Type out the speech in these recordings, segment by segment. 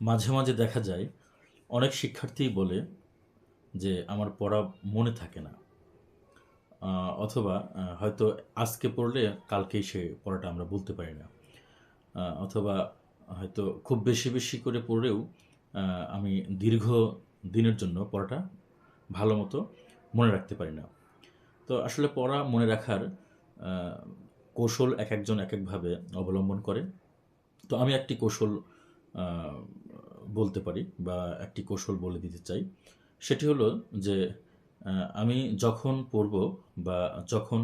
মাঝে মাঝে দেখা যায়, অনেক শিক্ষার্থীই বলে যে, আমার পড়া মনে থাকে না। অথবা হয়তো আজকে পড়লে কালকেই সে পড়াটা আমরা বলতে পারি না। অথবা, হয়তো খুব বেশি বেশি করে পড়লেও আমি দীর্ঘ দিনের জন্য পড়াটা ভালো মতো মনে রাখতে পারি না। তো আসলে পড়া মনে রাখার কৌশল এক একজন এক একভাবে অবলম্বন করে। তো আমি একটি কৌশল বলতে পারি বা একটি কৌশল বলে দিতে চাই। সেটি হলো যে আমি যখন পড়ব বা যখন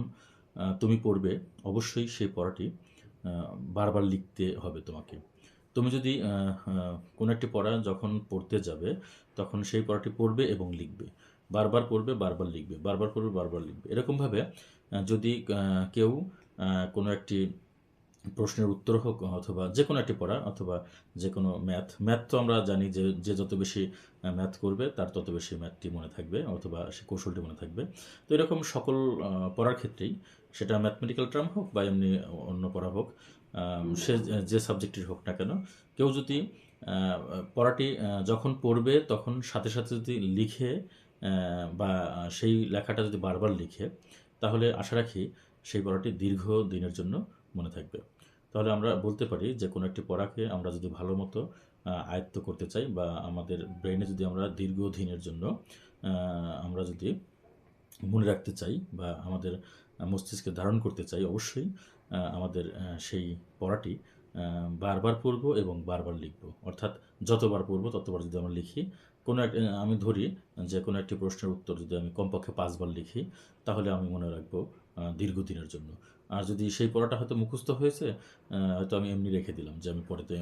তুমি পড়বে, অবশ্যই সেই পড়াটি বারবার লিখতে হবে তোমাকে। তুমি যদি কোনো একটি পড়া যখন পড়তে যাবে, তখন সেই পড়াটি পড়বে এবং লিখবে। বারবার পড়বে, বারবার লিখবে, বারবার পড়বে, বারবার লিখবে। এরকমভাবে যদি কেউ কোনো একটি প্রশ্নের উত্তর হোক অথবা যে কোনো একটি পড়া অথবা যে কোনো ম্যাথ। ম্যাথ তো আমরা জানি যে যে যত বেশি ম্যাথ করবে তার তত বেশি ম্যাথটি মনে থাকবে অথবা সে কৌশলটি মনে থাকবে। তো এরকম সকল পড়ার ক্ষেত্রেই সেটা ম্যাথমেটিক্যাল টার্ম হোক বা এমনি অন্য পড়া হোক সে যে সাবজেক্টের হোক না কেন কেউ যদি পড়াটি যখন পড়বে তখন সাথে সাথে যদি লিখে বা সেই লেখাটা যদি বারবার লিখে তাহলে আশা রাখি সেই পড়াটি দীর্ঘ দিনের জন্য মনে থাকবে। তাহলে আমরা বলতে পারি যে, কোনো একটি পড়াকে আমরা যদি ভালো মতো আয়ত্ত করতে চাই বা আমাদের ব্রেনে যদি আমরা দীর্ঘদিনের জন্য আমরা যদি মনে রাখতে চাই বা আমাদের মস্তিষ্কে ধারণ করতে চাই, অবশ্যই আমাদের সেই পড়াটি বারবার পড়ব এবং বারবার লিখব। অর্থাৎ যতবার পড়ব ততবার যদি আমরা লিখি, কোনো এক আমি ধরি যে, কোনো একটি প্রশ্নের উত্তর যদি আমি কমপক্ষে পাঁচবার লিখি, তাহলে আমি মনে রাখব দীর্ঘদিনের জন্য। আর যদি সেই পড়াটা হয়তো মুখস্থ হয়েছে হয়তো আমি এমনি রেখে দিলাম যে আমি পরেতে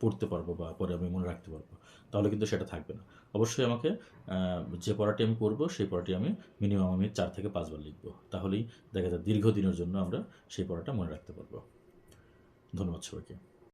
পড়তে পারব বা পরে আমি মনে রাখতে পারব। তাহলে কিন্তু সেটা থাকবে না। অবশ্যই আমাকে যে পড়াটি আমি পড়ব, সেই পড়াটি আমি মিনিমাম আমি চার থেকে পাঁচবার লিখব। তাহলেই দেখা যায় দীর্ঘদিনের জন্য আমরা সেই পড়াটা মনে রাখতে পারব। ধন্যবাদ সবাইকে।